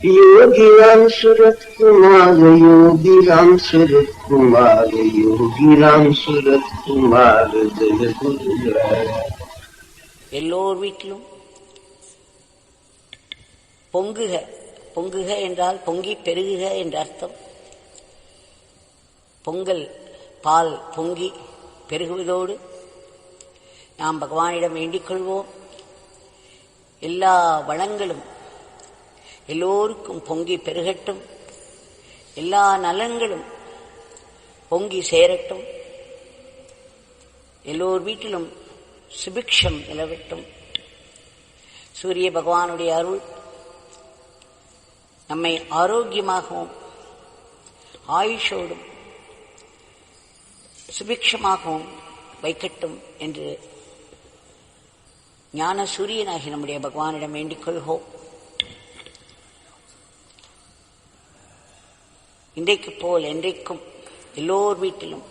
யோகிராம் சுரத்குமார யோகிராம் சுரத்குமார யோகிராம் சுரத்குமார எல்லோர் வீட்டிலும் பொங்குக பொங்குக என்றால் பொங்கி பெருகுக என்ற அர்த்தம். பொங்கல் பால் பொங்கி பெருகுவதோடு நாம் பகவானிடம் வேண்டிக் கொள்வோம். எல்லா வளங்களும் எல்லோருக்கும் பொங்கி பெருகட்டும். எல்லா நலன்களும் பொங்கி சேரட்டும். எல்லோர் வீட்டிலும் சுபிக்ஷம் நிலவட்டும். சூரிய பகவானுடைய அருள் நம்மை ஆரோக்கியமாகவும் ஆயுஷோடும் சுபிக்ஷமாகவும் வைக்கட்டும் என்று ஞான சூரியனாகி நம்முடைய பகவானிடம் வேண்டிக் கொள்வோம். இன்றைக்கு போல் என்றைக்கும் எல்லோர் வீட்டிலும்.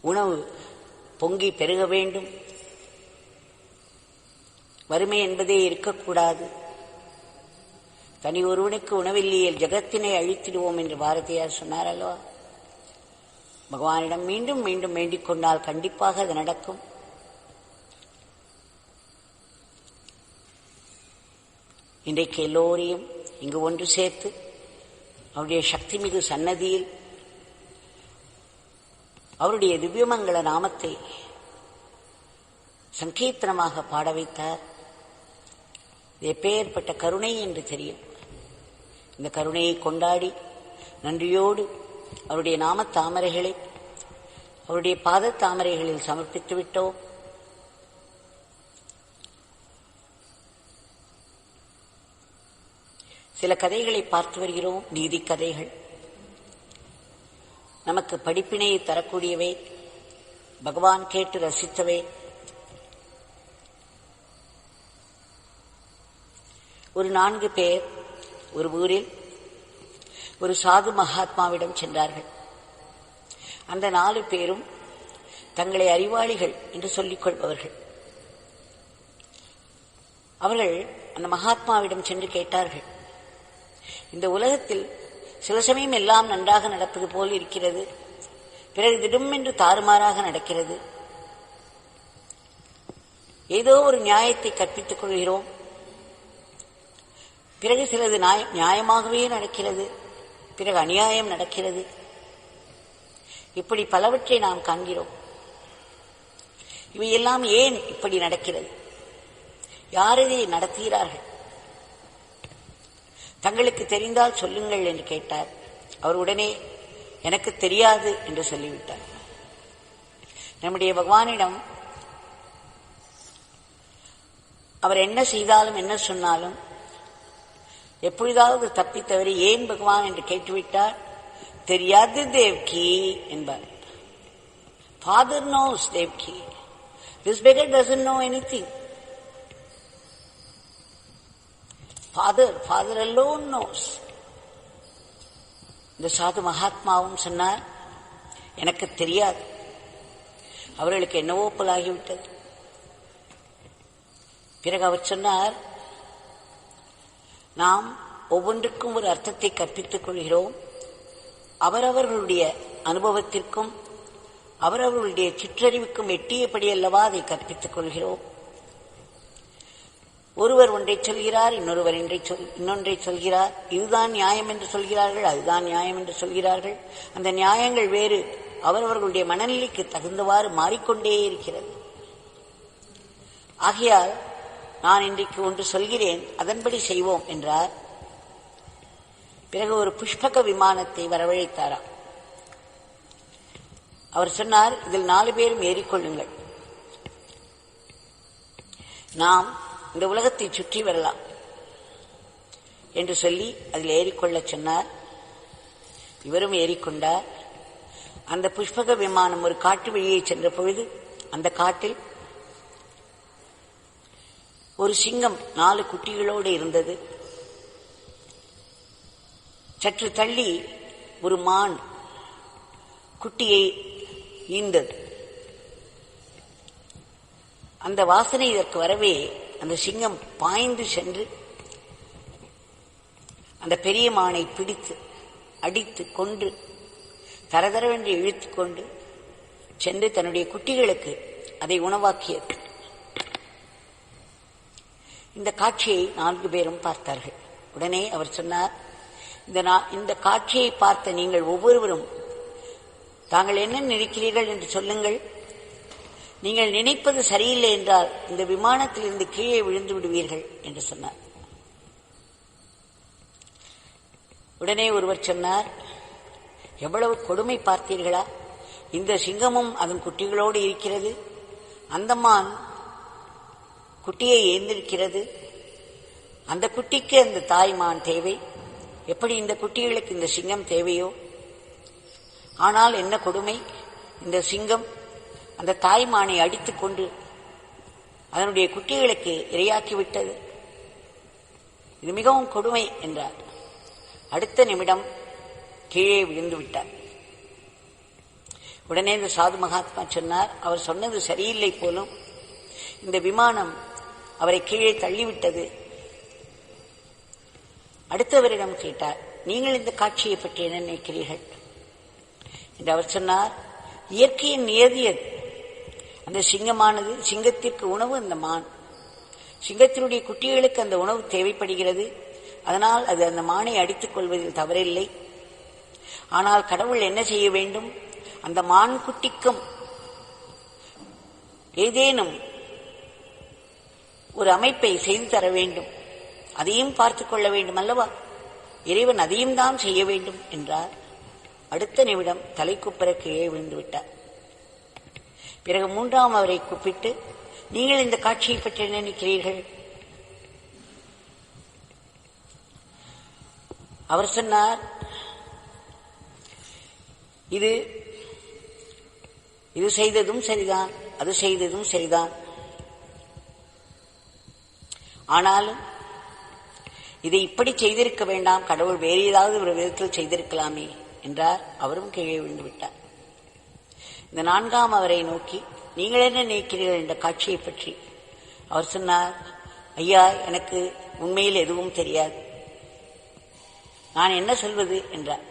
உணவு பொங்கி பெருக வேண்டும். வறுமை என்பதே இருக்கக்கூடாது. தனி ஒருவனுக்கு உணவில்லையே ஜகத்தினை அழித்திடுவோம் என்று பாரதியார் சொன்னார் அல்லவா? பகவானிடம் மீண்டும் மீண்டும் வேண்டிக் கொண்டால் கண்டிப்பாக அது நடக்கும். இன்றைக்கு எல்லோரையும் இங்கு ஒன்று சேர்த்து அவருடைய சக்தி மிகு சன்னதியில் அவருடைய திவ்யமங்கள நாமத்தை சங்கீர்த்தனமாக பாட வைத்தார். இது எப்பேற்பட்ட கருணை என்று தெரியும். இந்த கருணையை கொண்டாடி நன்றியோடு அவருடைய நாம தாமரைகளை அவருடைய பாத தாமரைகளில் சமர்ப்பித்து விட்டோம். சில கதைகளை பார்த்து வருகிறோம் நீதி கதைகள். நமக்கு படிப்பினையை தரக்கூடியவை பகவான் கேட்டு ரசித்தவை. ஒரு நான்கு பேர் ஒரு ஊரில் ஒரு சாது மகாத்மாவிடம் சென்றார்கள். அந்த நாலு பேரும் தங்களை அறிவாளிகள் என்று சொல்லிக் கொள்பவர்கள். அவர்கள் அந்த மகாத்மாவிடம் சென்று கேட்டார்கள் இந்த உலகத்தில் சில சமயம் எல்லாம் நன்றாக நடப்பது போல் இருக்கிறது. பிறகு திடும் என்று தாறுமாறாக நடக்கிறது. ஏதோ ஒரு நியாயத்தை கற்பித்துக் கொள்கிறோம். பிறகு சிலது நியாய- நியாயமாகவே நடக்கிறது. பிறகு அநியாயம் நடக்கிறது. இப்படி பலவற்றை நாம் காண்கிறோம். இவையெல்லாம் ஏன் இப்படி நடக்கிறது? யார் இதை நடத்துகிறார்கள்? தங்களுக்கு தெரிந்தால் சொல்லுங்கள் என்று கேட்டார். அவர் உடனே எனக்கு தெரியாது என்று சொல்லிவிட்டார். நம்முடைய பகவானிடம் அவர் என்ன செய்தாலும் என்ன சொன்னாலும் எப்பொழுதாவது தப்பித்தவரை ஏன் பகவான் என்று கேட்டுவிட்டார்? தெரியாது தேவ்கி என்பார். Father knows Devki. This beggar doesn't know anything father father alone knows இந்த சாது மகாத்மாவும் சொன்னார் எனக்கு தெரியாது. அவர்களுக்கு என்னவோ புலாகிவிட்டது. பிறகு அவர் சொன்னார் நாம் ஒவ்வொன்றுக்கும் ஒரு அர்த்தத்தை கற்பித்துக் கொள்கிறோம். அவரவர்களுடைய அனுபவத்திற்கும் அவரவர்களுடைய சிற்றறிவுக்கும் எட்டியபடி அல்லவா அதை கற்பித்துக் கொள்கிறோம். ஒருவர் ஒன்றை சொல்கிறார் இன்னொருவர் இன்றை சொல் இன்னொன்றை சொல்கிறார். இதுதான் நியாயம் என்று சொல்கிறார்கள் அதுதான் நியாயம் என்று சொல்கிறார்கள். அந்த நியாயங்கள் வேறு. அவரவர்களுடைய மனநிலைக்கு தகுந்தவாறு மாறிக்கொண்டே இருக்கிறது. ஆகையால் நான் இன்றைக்கு ஒன்று சொல்கிறேன் அதன்படி செய்வோம் என்றார். பிறகு ஒரு புஷ்பக விமானத்தை வரவழைத்தாராம். அவர் சொன்னார் இதில் நாலு பேரும் ஏறிக்கொள்ளுங்கள். நாம் இந்த உலகத்தை சுற்றி வரலாம் என்று சொல்லி அதில் ஏறிக்கொள்ளச் சொன்னார். இவரும் ஏறிக்கொண்டார். அந்த புஷ்பக விமானம் ஒரு காட்டு வழியை சென்ற பொழுது அந்த காட்டில் ஒரு சிங்கம் நாலு குட்டிகளோடு இருந்தது. சற்று தள்ளி ஒரு மான் குட்டியை ஈந்தது. அந்த வாசனை இதற்கு வரவே அந்த சிங்கம் பாய்ந்து சென்று அந்த பெரிய மானை பிடித்து அடித்து கொண்டு தரதரவென்று இழுத்து கொண்டு சென்று தன்னுடைய குட்டிகளுக்கு அதை உணவாக்கியது. இந்த காட்சியை நான்கு பேரும் பார்த்தார்கள். உடனே அவர் சொன்னார் இந்த நா- இந்த காட்சியை பார்த்த நீங்கள் ஒவ்வொருவரும் தாங்கள் என்ன நினைக்கிறீர்கள் என்று சொல்லுங்கள். நீங்கள் நினைப்பது சரியில்லை என்றால் இந்த விமானத்திலிருந்து கீழே விழுந்து விடுவீர்கள் என்று சொன்னார். உடனே ஒருவர் சொன்னார் எவ்வளவு கொடுமை பார்த்தீர்களா? இந்த சிங்கமும் அதன் குட்டிகளோடு இருக்கிறது. அந்தமான் குட்டியை ஏந்திருக்கிறது. அந்த குட்டிக்கு அந்த தாய்மான் தேவை. எப்படி இந்த குட்டிகளுக்கு இந்த சிங்கம் தேவையோ? ஆனால் என்ன கொடுமை? இந்த சிங்கம் அந்த தாய்மானை அடித்துக் கொண்டு அதனுடைய குட்டிகளுக்கு இரையாக்கிவிட்டது. இது மிகவும் கொடுமை என்றார். அடுத்த நிமிடம் கீழே விழுந்து விட்டார். உடனே இந்த சாது மகாத்மா சொன்னார் அவர் சொன்னது சரியில்லை போலும் இந்த விமானம் அவரை கீழே தள்ளிவிட்டது. அடுத்தவரிடம் கேட்டார் நீங்கள் இந்த காட்சியை பற்றி என்ன நினைக்கிறீர்கள்? என்று அவர் சொன்னார் இயற்கையின் நியதியது அந்த சிங்கமானது சிங்கத்திற்கு உணவு அந்த மான். சிங்கத்தினுடைய குட்டிகளுக்கு அந்த உணவு தேவைப்படுகிறது. அதனால் அது அந்த மானை அடித்துக் கொள்வதில் தவறில்லை. ஆனால் கடவுள் என்ன செய்ய வேண்டும்? அந்த மான் குட்டிக்கும் ஏதேனும் ஒரு அமைப்பை செய்து தர வேண்டும். அதையும் பார்த்துக் கொள்ள வேண்டும் அல்லவா? இறைவன் அதையும் தான் செய்ய வேண்டும் என்றார். அடுத்த நிமிடம் தலைக்குப்பற கீழே விழுந்து விட்டார் பிறகு மூன்றாம் அவரை கூப்பிட்டு நீங்கள் இந்த காட்சியை பற்றி என்ன நினைக்கிறீர்கள்? அவர் சொன்னார் இது இது செய்ததும் சரிதான் அது செய்ததும் சரிதான். ஆனாலும் இதை இப்படி செய்திருக்க வேண்டாம் கடவுள் வேறு ஏதாவது ஒரு விதத்தில் செய்திருக்கலாமே என்றார். அவரும் கீழே விழுந்து விட்டார். இந்த நான்காம் அவரை நோக்கி நீங்கள் என்ன நினைக்கிறீர்கள் என்ற காட்சியை பற்றி? அவர் சொன்னார் ஐயா எனக்கு உண்மையில் எதுவும் தெரியாது. நான் என்ன சொல்வது? என்றார்.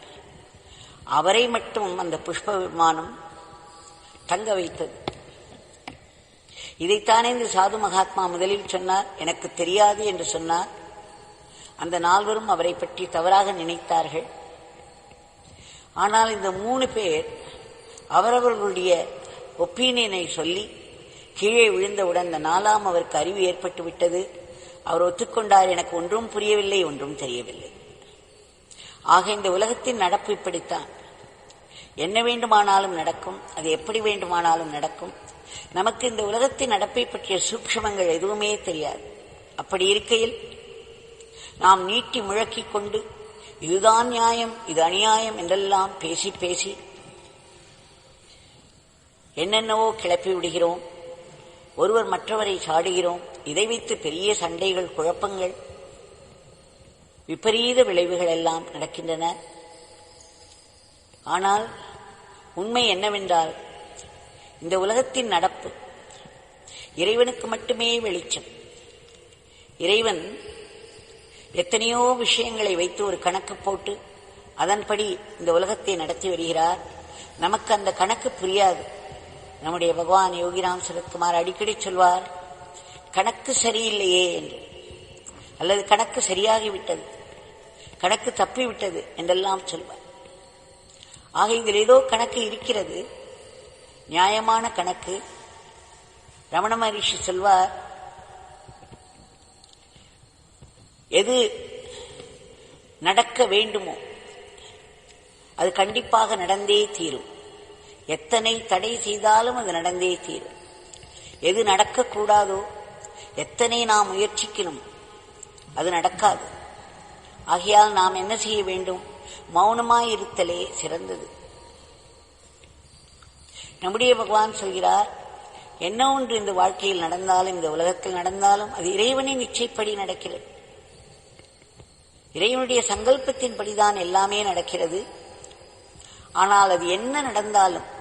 அவரை மட்டும் அந்த புஷ்ப விமானம் தங்க வைத்தது. இதைத்தானே இந்த சாது மகாத்மா முதலில் சொன்னார் எனக்கு தெரியாது என்று சொன்னார். அந்த நால்வரும் அவரை பற்றி தவறாக நினைத்தார்கள். ஆனால் இந்த மூணு பேர் அவரவர்களுடைய ஒப்பீனியனை சொல்லி கீழே விழுந்தவுடன் இந்த நாலாம் அவருக்கு அறிவு ஏற்பட்டு விட்டது அவர் ஒத்துக்கொண்டார். எனக்கு ஒன்றும் புரியவில்லை ஒன்றும் தெரியவில்லை. ஆக இந்த உலகத்தின் நடப்பு இப்படித்தான். என்ன வேண்டுமானாலும் நடக்கும் அது எப்படி வேண்டுமானாலும் நடக்கும். நமக்கு இந்த உலகத்தின் நடப்பை பற்றிய சூக்ஷமங்கள் எதுவுமே தெரியாது. அப்படி இருக்கையில் நாம் நீட்டி முழக்கிக் கொண்டு இதுதான் நியாயம் இது அநியாயம் என்றெல்லாம் பேசி பேசி என்னென்னவோ கிளப்பி விடுகிறோம். ஒருவர் மற்றவரை சாடுகிறோம். இதை வைத்து பெரிய சண்டைகள் குழப்பங்கள் விபரீத விளைவுகள் எல்லாம் நடக்கின்றன. ஆனால் உண்மை என்னவென்றால் இந்த உலகத்தின் நடப்பு இறைவனுக்கு மட்டுமே வெளிச்சம். இறைவன் எத்தனையோ விஷயங்களை வைத்து ஒரு கணக்கு போட்டு அதன்படி இந்த உலகத்தை நடத்தி வருகிறார். நமக்கு அந்த கணக்கு புரியாது. நம்முடைய பகவான் யோகிராம் சரத்குமார் அடிக்கடி சொல்வார் கணக்கு சரியில்லையே என்று. அல்லது கணக்கு சரியாகிவிட்டது கணக்கு தப்பிவிட்டது என்றெல்லாம் சொல்வார். ஆக இதில் ஏதோ கணக்கு இருக்கிறது. நியாயமான கணக்கு. ரமண மகரிஷி சொல்வார் எது நடக்க வேண்டுமோ அது கண்டிப்பாக நடந்தே தீரும். எத்தனை தடை செய்தாலும் அது நடந்தே தீரும். எது நடக்கக்கூடாதோ எத்தனை நாம் முயற்சிக்கணும் அது நடக்காது. ஆகையால் நாம் என்ன செய்ய வேண்டும்? மௌனமாயிருத்தலே சிறந்தது. நம்முடைய பகவான் சொல்கிறார் என்ன ஒன்று இந்த வாழ்க்கையில் நடந்தாலும் இந்த உலகத்தில் நடந்தாலும் அது இறைவனின் இச்சைப்படி நடக்கிறது. இறைவனுடைய சங்கல்பத்தின்படிதான் எல்லாமே நடக்கிறது. ஆனால் அது என்ன நடந்தாலும்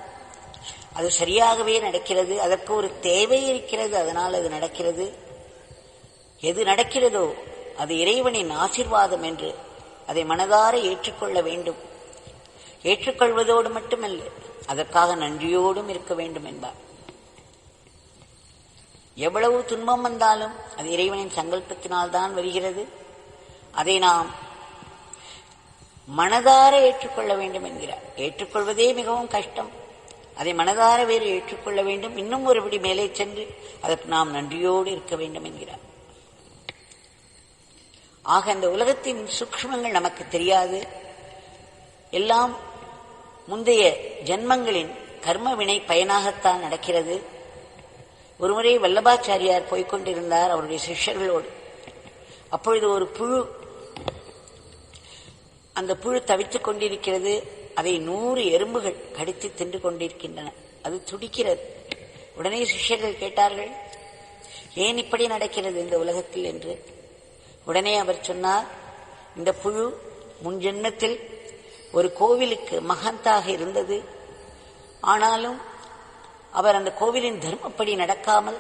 அது சரியாகவே நடக்கிறது அதற்கு ஒரு தேவை இருக்கிறது அதனால் அது நடக்கிறது. எது நடக்கிறதோ அது இறைவனின் ஆசிர்வாதம் என்று அதை மனதார ஏற்றுக்கொள்ள வேண்டும். ஏற்றுக்கொள்வதோடு மட்டுமல்ல அதற்காக நன்றியோடும் இருக்க வேண்டும் என்பார். எவ்வளவு துன்பம் வந்தாலும் அது இறைவனின் சங்கல்பத்தினால் தான் வருகிறது. அதை நாம் மனதார ஏற்றுக்கொள்ள வேண்டும் என்கிறார். ஏற்றுக்கொள்வதே மிகவும் கஷ்டம். அதை மனதார வேறு ஏற்றுக்கொள்ள வேண்டும். இன்னும் ஒருபடி மேலே சென்று அதற்கு நாம் நன்றியோடு இருக்க வேண்டும் என்கிறார். ஆக அந்த உலகத்தின் சூக்ஷ்மங்கள் நமக்கு தெரியாது. எல்லாம் முந்தைய ஜன்மங்களின் கர்ம வினை பயனாகத்தான் நடக்கிறது. ஒருமுறை வல்லபாச்சாரியார் போய்கொண்டிருந்தார் அவருடைய சிஷ்யர்களோடு. அப்பொழுது ஒரு புழு அந்த புழு தவித்துக் கொண்டிருக்கிறது. அதை நூறு எறும்புகள் கடித்து தின்று கொண்டிருக்கின்றன. அது துடிக்கிறது. உடனே சிஷ்யர்கள் கேட்டார்கள் ஏன் இப்படி நடக்கிறது இந்த உலகத்தில்? என்று. உடனே அவர் சொன்னார் இந்த புழு முன் ஜென்மத்தில் ஒரு கோவிலுக்கு மகந்தாக இருந்தது. ஆனாலும் அவர் அந்த கோவிலின் தர்மப்படி நடக்காமல்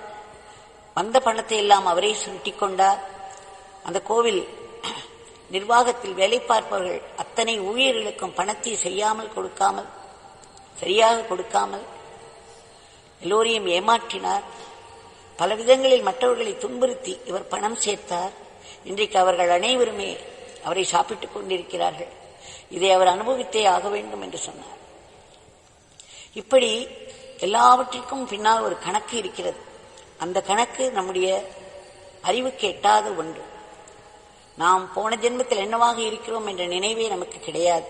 வந்த பணத்தை எல்லாம் அவரே சுருட்டி கொண்டார். அந்த கோவில் நிர்வாகத்தில் வேலை பார்ப்பவர்கள் அத்தனை ஊழியர்களுக்கும் பணத்தை செய்யாமல் கொடுக்காமல் சரியாக கொடுக்காமல் எல்லோரையும் ஏமாற்றினார். பல விதங்களில் மற்றவர்களை துன்புறுத்தி இவர் பணம் சேர்த்தார். இன்றைக்கு அவர்கள் அனைவருமே அவரை சாப்பிட்டுக் கொண்டிருக்கிறார்கள். இதை அவர் அனுபவித்தே ஆக வேண்டும் என்று சொன்னார். இப்படி எல்லாவற்றிற்கும் பின்னால் ஒரு கணக்கு இருக்கிறது. அந்த கணக்கு நம்முடைய அறிவுக்கு எட்டாத ஒன்று. நாம் போன ஜென்மத்தில் என்னவாக இருக்கிறோம் என்ற நினைவே நமக்கு கிடையாது.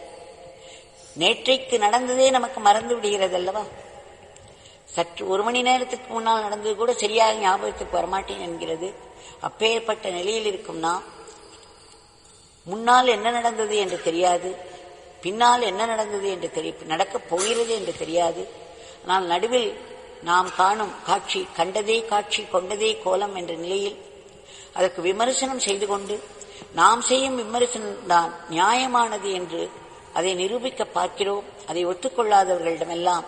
நேற்றைக்கு நடந்ததே நமக்கு மறந்து விடுகிறது அல்லவா? சற்று ஒரு மணி நேரத்துக்கு முன்னால் நடந்தது கூட சரியாக ஞாபகத்துக்கு வரமாட்டேன் என்கிறது. அப்பேற்பட்ட நிலையில் இருக்கும்னா முன்னால் என்ன நடந்தது என்று தெரியாது. பின்னால் என்ன நடந்தது என்று தெரிய நடக்கப் போகிறது என்று தெரியாது. ஆனால் நடுவில் நாம் காணும் காட்சி கண்டதே காட்சி கொண்டதே கோலம் என்ற நிலையில் அதற்கு விமர்சனம் செய்து கொண்டு நாம் செய்யும் விமர்சனம் தான் நியாயமானது என்று அதை நிரூபிக்க பார்க்கிறோம் அதை ஒத்துக்கொள்ளாதவர்களிடமெல்லாம்.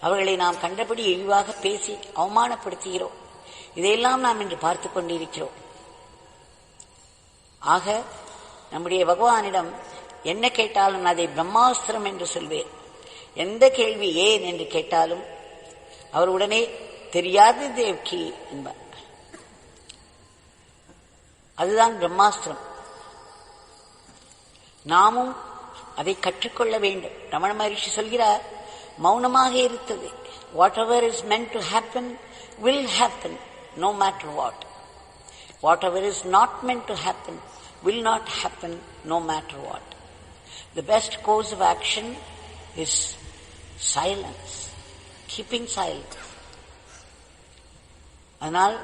அவர்களை நாம் கண்டபடி இழிவாக பேசி அவமானப்படுத்துகிறோம். இதையெல்லாம் நாம் இன்று பார்த்துக் கொண்டிருக்கிறோம். ஆக நம்முடைய பகவானிடம் என்ன கேட்டாலும் அதை பிரம்மாஸ்திரம் என்று சொல்வேன். எந்த கேள்வி ஏன் என்று கேட்டாலும் அவர் உடனே தெரியாது தேவ்கி என்பார். அதுதான் பிரம்மாஸ்திரம் நாமும் அதை கற்றுக்கொள்ள வேண்டும் ரமண மகரிஷி சொல்கிறார் மௌனமாக இருத்தது whatever is meant to happen will happen no matter what whatever is not meant to happen will not happen no matter what the best course of action is silence keeping silence அதனால்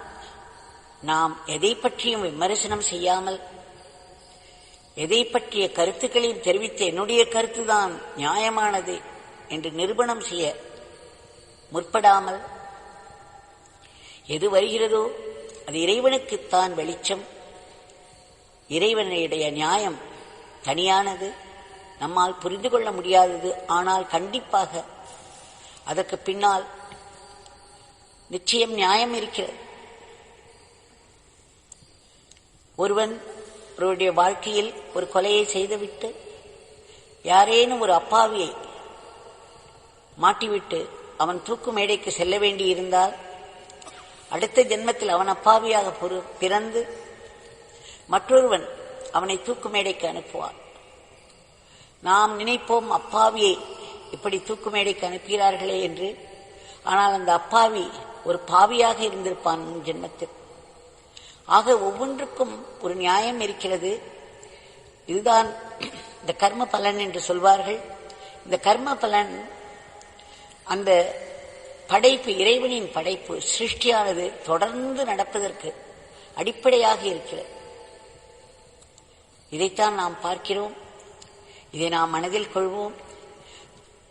நாம் எதை பற்றியும் விமர்சனம் செய்யாமல் எதை பற்றிய கருத்துக்களையும் தெரிவித்த என்னுடைய கருத்துதான் நியாயமானது என்று நிரூபணம் செய்ய முற்படாமல் எது வருகிறதோ அது இறைவனுக்குத்தான் வெளிச்சம். இறைவனுடைய நியாயம் தனியானது. நம்மால் புரிந்து கொள்ள முடியாதது. ஆனால் கண்டிப்பாக அதற்கு பின்னால் நிச்சயம் நியாயம் இருக்கிறது. ஒருவன் அவருடைய வாழ்க்கையில் ஒரு கொலையை செய்துவிட்டு யாரேனும் ஒரு அப்பாவியை மாட்டிவிட்டு அவன் தூக்கு மேடைக்கு செல்ல வேண்டியிருந்தால் அடுத்த ஜென்மத்தில் அவன் அப்பாவியாக பொறு- பிறந்து மற்றொருவன் அவனை தூக்கு மேடைக்கு அனுப்புவான். நாம் நினைப்போம் அப்பாவியை இப்படி தூக்கு மேடைக்கு அனுப்புகிறார்களே என்று. ஆனால் அந்த அப்பாவி ஒரு பாவியாக இருந்திருப்பான் முன் ஜென்மத்தில். ஆக ஒவ்வொன்றுக்கும் ஒரு நியாயம் இருக்கிறது. இதுதான் இந்த கர்ம பலன் என்று சொல்வார்கள். இந்த கர்ம பலன் அந்த படைப்பு இறைவனின் படைப்பு சிருஷ்டியானது தொடர்ந்து நடப்பதற்கு அடிப்படையாக இருக்கிறது. இதைத்தான் நாம் பார்க்கிறோம். இதை நாம் மனதில் கொள்வோம்.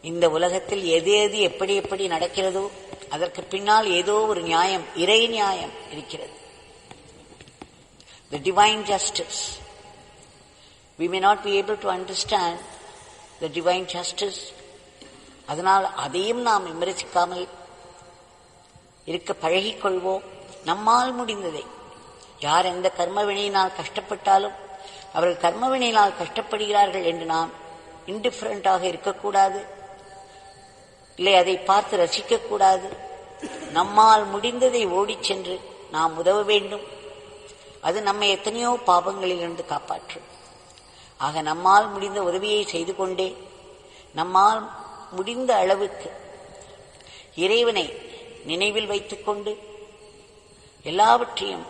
இந்த உலகத்தில் எது எது எப்படி எப்படி நடக்கிறதோ அதற்கு பின்னால் ஏதோ ஒரு நியாயம் இறை நியாயம் இருக்கிறது. The divine justice. We may not be able to understand the divine justice. அதனால் அதையும் நாம் விமர்சிக்காமல் இருக்க பழகிக்கொள்வோம். நம்மால் முடிந்ததை. யார் எந்த கர்மவினையினால் கஷ்டப்பட்டாலும் அவர்கள் கர்மவினையினால் கஷ்டப்படுகிறார்கள் என்று நாம் இன்டிஃபரண்டாக இருக்கக்கூடாது. இல்லை அதை பார்த்து ரசிக்கக்கூடாது. நம்மால் முடிந்ததை ஓடிச் சென்று நாம் உதவ வேண்டும். அது நம்மை எத்தனையோ பாபங்களிலிருந்து காப்பாற்றும் ஆக நம்மால் முடிந்த உதவியை செய்து கொண்டே நம்மால் முடிந்த அளவுக்கு இறைவனை நினைவில் வைத்துக்கொண்டு எல்லாவற்றையும்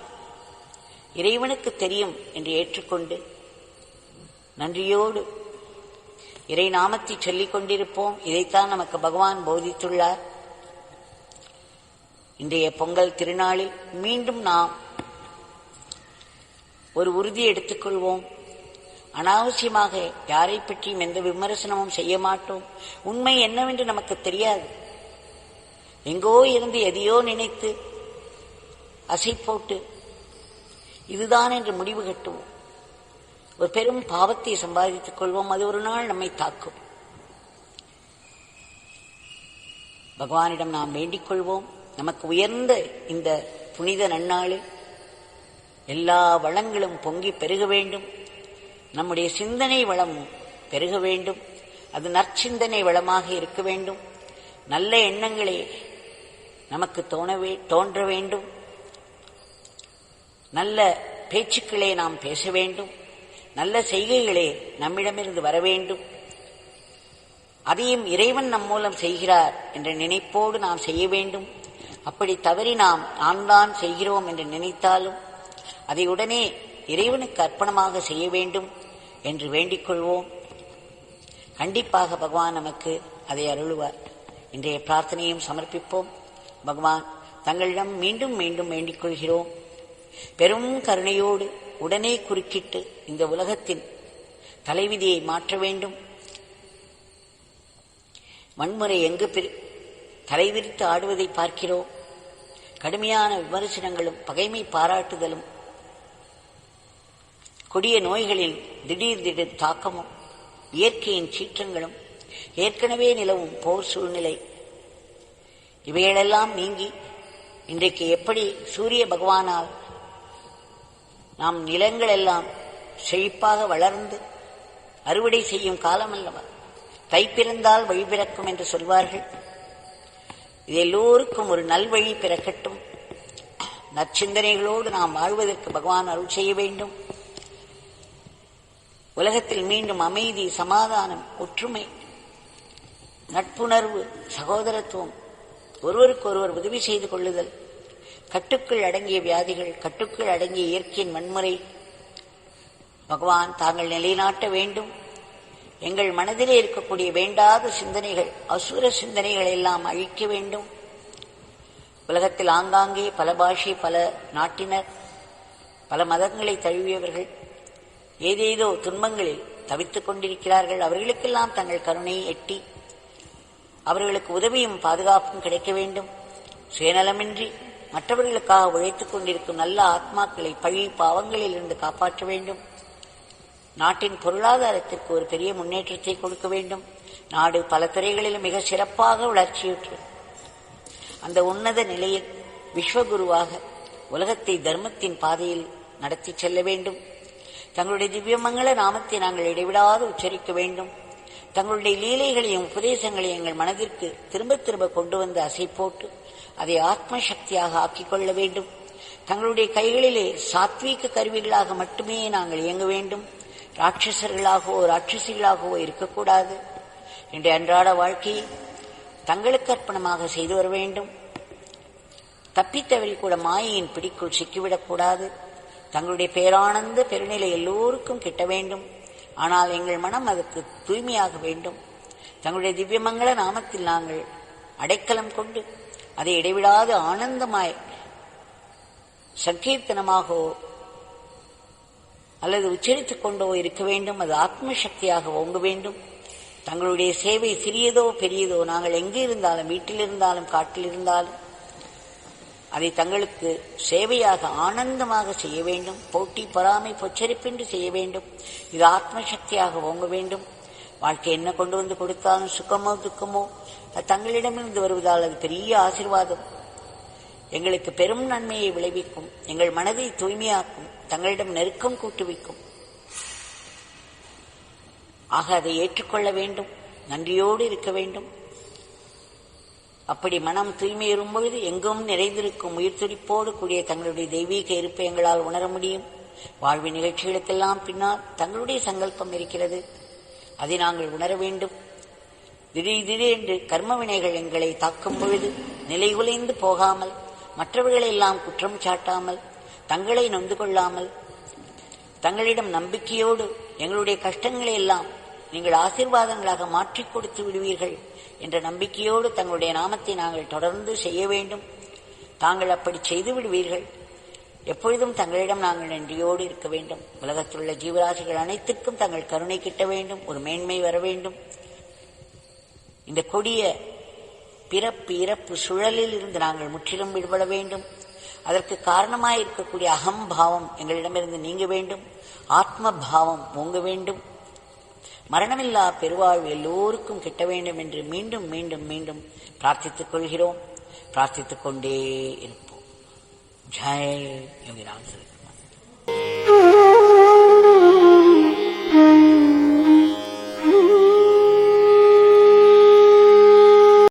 இறைவனுக்கு தெரியும் என்று ஏற்றுக்கொண்டு நன்றியோடு இறை நாமத்தை சொல்லிக் கொண்டிருப்போம். இதைத்தான் நமக்கு பகவான் போதித்துள்ளார். இன்றைய பொங்கல் திருநாளில் மீண்டும் நாம் ஒரு உறுதி எடுத்துக்கொள்வோம். அனாவசியமாக யாரை பற்றியும் எந்த விமர்சனமும் செய்ய மாட்டோம். உண்மை என்னவென்று நமக்கு தெரியாது. எங்கோ இருந்து எதையோ நினைத்து அசை போட்டு இதுதான் என்று முடிவு கட்டுவோம். ஒரு பெரும் பாவத்தை சம்பாதித்துக் கொள்வோம். அது ஒரு நாள் நம்மை தாக்கும். பகவானிடம் நாம் வேண்டிக் கொள்வோம். நமக்கு உயர்ந்த இந்த புனித நன்னாளில் எல்லா வளங்களும் பொங்கி பெருக வேண்டும். நம்முடைய சிந்தனை வளம் பெருக வேண்டும். அது நற்சிந்தனை வளமாக இருக்க வேண்டும். நல்ல எண்ணங்களே நமக்கு தோணவே தோன்ற வேண்டும். நல்ல பேச்சுக்களே நாம் பேச வேண்டும். நல்ல செய்கைகளே நம்மிடமிருந்து வர வேண்டும். அதையும் இறைவன் நம் மூலம் செய்கிறார் என்ற நினைப்போடு நாம் செய்ய வேண்டும். அப்படி தவறி நாம் நான் தான் செய்கிறோம் என்று நினைத்தாலும் அதை உடனே இறைவனுக்கு அர்ப்பணமாக செய்ய வேண்டும் என்று வேண்டிக் கொள்வோம். கண்டிப்பாக பகவான் நமக்கு அதை அருள்வார். இன்றைய பிரார்த்தனையும் சமர்ப்பிப்போம். பகவான் தங்களிடம் மீண்டும் மீண்டும் வேண்டிக் கொள்கிறோம். பெரும் கருணையோடு உடனே குறுக்கிட்டு இந்த உலகத்தின் தலைவிதியை மாற்ற வேண்டும். வன்முறை எங்கு பெரு- தலைவிரித்து ஆடுவதை பார்க்கிறோம். கடுமையான விமர்சனங்களும் பகைமை பாராட்டுதலும் கொடிய நோய்களின் திடீர் திடீர் தாக்கமும் இயற்கையின் சீற்றங்களும் ஏற்கனவே நிலவும் போர் சூழ்நிலை இவைகளெல்லாம் நீங்கி இன்றைக்கு எப்படி சூரிய பகவானால் நாம் நிலங்கள் எல்லாம் செழிப்பாக வளர்ந்து அறுவடை செய்யும் காலம் அல்லவா தை பிறந்தால் வழி பிறக்கும் என்று சொல்வார்கள். இது எல்லோருக்கும் ஒரு நல்வழி பிறக்கட்டும். நற்சிந்தனைகளோடு நாம் வாழ்வதற்கு பகவான் அருள் செய்ய வேண்டும். உலகத்தில் மீண்டும் அமைதி சமாதானம் ஒற்றுமை நட்புணர்வு சகோதரத்துவம் ஒருவருக்கு ஒருவர் உதவி செய்து கொள்ளுதல் கட்டுக்குள் அடங்கிய வியாதிகள் கட்டுக்குள் அடங்கிய இயற்கையின் வன்முறை. பகவான் தாங்கள் நிலைநாட்ட வேண்டும். எங்கள் மனதிலே இருக்கக்கூடிய வேண்டாத சிந்தனைகள் அசுர சிந்தனைகள் எல்லாம் அழிக்க வேண்டும். உலகத்தில் ஆங்காங்கே பல பாஷை பல நாட்டினர் பல மதங்களை தழுவியவர்கள் ஏதேதோ துன்பங்களில் தவித்துக் கொண்டிருக்கிறார்கள். அவர்களுக்கெல்லாம் தங்கள் கருணையை எட்டி அவர்களுக்கு உதவியும் பாதுகாப்பும் கிடைக்க வேண்டும். சுயநலமின்றி மற்றவர்களுக்காக உழைத்துக் கொண்டிருக்கும் நல்ல ஆத்மாக்களை பழி பாவங்களில் இருந்து காப்பாற்ற வேண்டும். நாட்டின் பொருளாதாரத்திற்கு ஒரு பெரிய முன்னேற்றத்தை கொடுக்க வேண்டும். நாடு பல துறைகளிலும் மிக சிறப்பாக வளர்ச்சியுற்று அந்த உன்னத நிலையில் விஸ்வகுருவாக உலகத்தை தர்மத்தின் பாதையில் நடத்தி செல்ல வேண்டும். தங்களுடைய திவ்யமங்கள நாமத்தை நாங்கள் இடைவிடாது உச்சரிக்க வேண்டும். தங்களுடைய லீலைகளையும் உபதேசங்களையும் எங்கள் மனதிற்கு திரும்ப திரும்ப கொண்டு வந்து அசை போட்டு அதை ஆத்ம சக்தியாக ஆக்கிக் கொள்ள வேண்டும். தங்களுடைய கைகளிலே சாத்வீக கருவிகளாக மட்டுமே நாங்கள் இயங்க வேண்டும். ராட்சசர்களாகவோ ராட்சசிகளாகவோ இருக்கக்கூடாது. இன்றைய அன்றாட வாழ்க்கையை தங்களுக்கு அர்ப்பணமாக செய்து வர வேண்டும். தப்பித்தவரில் கூட மாயையின் பிடிக்குள் சிக்கிவிடக்கூடாது. தங்களுடைய பேரானந்த பெருநிலை எல்லோருக்கும் கிட்ட வேண்டும். ஆனால் எங்கள் மனம் அதற்கு தூய்மையாக வேண்டும். தங்களுடைய திவ்யமங்கள நாமத்தில் நாங்கள் அடைக்கலம் கொண்டு அதை இடைவிடாது ஆனந்தமாய் சங்கீர்த்தனமாகவோ அல்லது உச்சரித்துக் கொண்டோ இருக்க வேண்டும். அது ஆத்ம சக்தியாக ஓங்க வேண்டும். தங்களுடைய சேவை சிறியதோ பெரியதோ நாங்கள் எங்கே இருந்தாலும் வீட்டில் இருந்தாலும் காட்டில் இருந்தாலும் அதை தங்களுக்கு சேவையாக ஆனந்தமாக செய்ய வேண்டும் போட்டி பொறாமை பொச்சரிப்பின்றி செய்ய வேண்டும் இது ஆத்ம சக்தியாக ஓங்க வேண்டும். வாழ்க்கை என்ன கொண்டு வந்து கொடுத்தாலும் சுகமோ துக்கமோ அது தங்களிடமிருந்து வருவதால் அது பெரிய ஆசீர்வாதம். எங்களுக்கு பெரும் நன்மையை விளைவிக்கும் எங்கள் மனதை தூய்மையாக்கும் தங்களிடம் நெருக்கம் கூட்டுவிக்கும். ஆக அதை ஏற்றுக்கொள்ள வேண்டும் நன்றியோடு இருக்க வேண்டும். அப்படி மனம் தூய்மையுறும் பொழுது எங்கும் நிறைந்திருக்கும் உயிர் துடிப்போடு கூடிய தங்களுடைய தெய்வீக இருப்பை எங்களால் உணர முடியும். வாழ்வு நிகழ்ச்சிகளுக்கெல்லாம் பின்னால் தங்களுடைய சங்கல்பம் இருக்கிறது. அதை நாங்கள் உணர வேண்டும். திடீர் திடீரென்று கர்ம வினைகள் எங்களை தாக்கும் பொழுது நிலைகுலைந்து போகாமல் மற்றவர்களெல்லாம் குற்றம் சாட்டாமல் தங்களை நொந்து கொள்ளாமல் தங்களிடம் நம்பிக்கையோடு எங்களுடைய கஷ்டங்களை எல்லாம் நீங்கள் ஆசீர்வாதங்களாக மாற்றிக் கொடுத்து விடுவீர்கள். என்ற நம்பிக்கையோடு தங்களுடைய நாமத்தை நாங்கள் தொடர்ந்து செய்ய வேண்டும். தாங்கள் அப்படி செய்து விடுவீர்கள். எப்பொழுதும் தங்களிடம் நாங்கள் நன்றியோடு இருக்க வேண்டும். உலகத்துள்ள ஜீவராசிகள் அனைத்துக்கும் தங்கள் கருணை கிட்ட வேண்டும். ஒரு மேன்மை வர வேண்டும். இந்த கொடிய பிறப்பு இறப்பு சுழலில் இருந்து நாங்கள் முற்றிலும் விடுபட வேண்டும். அதற்கு காரணமாக இருக்கக்கூடிய அகம்பாவம் எங்களிடமிருந்து நீங்க வேண்டும். ஆத்ம பாவம் ஓங்க வேண்டும். மரணமில்லா பெருவாழ்வு எல்லோருக்கும் கிட்ட வேண்டும் என்று மீண்டும் மீண்டும் மீண்டும் பிரார்த்தித்துக் கொள்கிறோம். பிரார்த்தித்துக் கொண்டே இருப்போம். ஜெய் யோகிராம்